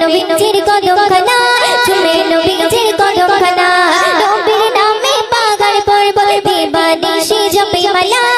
নবীজির কদম খানা চুমে নবীজির কদম খানা নবীর নামে পাগল পড়ব দেবানি মালা।